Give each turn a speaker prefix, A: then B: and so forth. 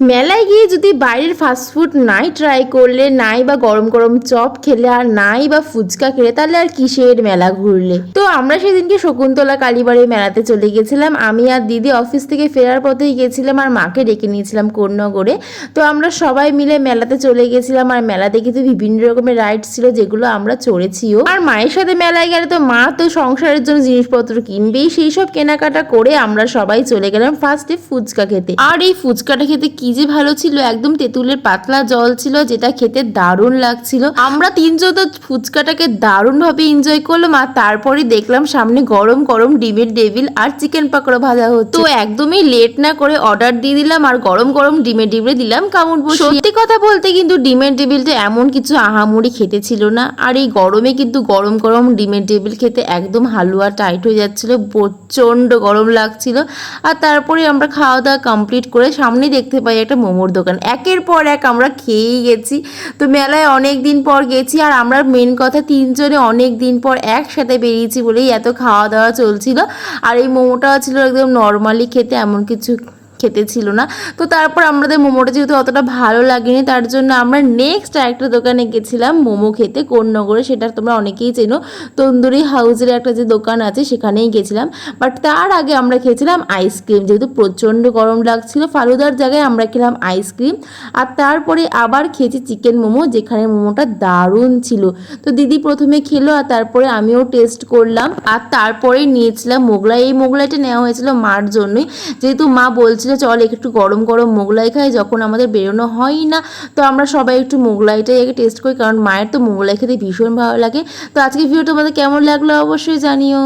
A: মেলায় গিয়ে যদি বাইরের ফাস্টফুড নাই ট্রাই করলে, নাই বা গরম গরম চপ খেলে আর নাই বা ফুচকা খেলে, তাহলে আর কিসের মেলা ঘুরলে? তো আমরা সেদিনকে শকুন্তলা কালীবাড়ির মেলাতে চলে গেছিলাম। আমি আর দিদি অফিস থেকে ফেরার পথেই গেছিলাম আর মাকে ডেকে নিয়েছিলাম কোন্নগরে। তো আমরা সবাই মিলে মেলাতে চলে গেছিলাম আর মেলাতে কিন্তু বিভিন্ন রকমের রাইডস ছিল যেগুলো আমরা চড়েছিও। আর মায়ের সাথে মেলায় গেলে তো মা তো সংসারের জন্য জিনিসপত্র কিনবেই, সেই সব কেনাকাটা করে আমরা সবাই চলে গেলাম ফার্স্টে ফুচকা খেতে। আর এই ফুচকাটা খেতে কি যে ভালো ছিল, একদম তেঁতুলের পাতলা জল ছিল, যেটা খেতে দারুণ লাগছিল। আমরা তিনজন তো ফুচকাটাকে দারুণ ভাবে এনজয় করলাম আর তারপরে দেখলাম সামনে গরম গরম ডিমের ডেভিল আর চিকেন পাকোড়া ভাজা হচ্ছে। তো একদমই লেট না করে অর্ডার দিয়ে দিলাম আর গরম গরম ডিমের ডেভিল দিলাম কামড় সত্যি কথা বলতে কিন্তু ডিমের ডেভিলটা এমন কিছু আহামরি খেতে ছিল না আর এই গরমে কিন্তু গরম গরম ডিমের ডেভিল খেতে একদম হালুয়া টাইট হয়ে যাচ্ছিল প্রচণ্ড গরম লাগছিল। আর তারপরে আমরা খাওয়া দাওয়া কমপ্লিট করে সামনে দেখতে পাই একটা মোমোর দোকান। একের পর এক আমরা খেয়েই গেছি। তো মেলায় অনেক দিন পর গেছি আর আমরা মেন কথা তিনজনে অনেক দিন পর একসাথে বেরিয়েছি বলেই এত খাওয়া দাওয়া চলছিল। আর এই মোমোটাও ছিল একদম নর্মালি খেতে, এমন কিছু খেতে ছিল না। তো তারপর আমাদের মোমোটা যেহেতু অতটা ভালো লাগেনি, তার জন্য আমরা নেক্সট একটা দোকানে গেছিলাম মোমো খেতে, কোন্নগরে, সেটা তোমরা অনেকেই চেনো। তন্দুরি হাউসের একটা যে দোকান আছে, সেখানেই গেছিলাম। বাট তার আগে আমরা খেয়েছিলাম আইসক্রিম যেহেতু প্রচণ্ড গরম লাগছিল, ফালুদার জায়গায় আমরা খেলাম আইসক্রিম আর তারপরে আবার খেয়েছি চিকেন মোমো, যেখানে মোমোটা দারুণ ছিল। তো দিদি প্রথমে খেলো, আর তারপরে আমিও টেস্ট করলাম। আর তারপরে নিয়েছিলাম মোগলাই। এই মোগলাইটা নেওয়া হয়েছিল মার জন্যই। যেহেতু মা বলছিল, চল একটু গরম গরম মোগলাই খাই, যখন আমাদের বেরোনো হয় না। তো আমরা সবাই একটু মোগলাইটাই আগে টেস্ট করি, কারণ মায়ের তো মোগলাই খেতে ভীষণ ভালো লাগে। তো আজকে ভিডিও তোমাদের কেমন লাগল অবশ্যই জানিও।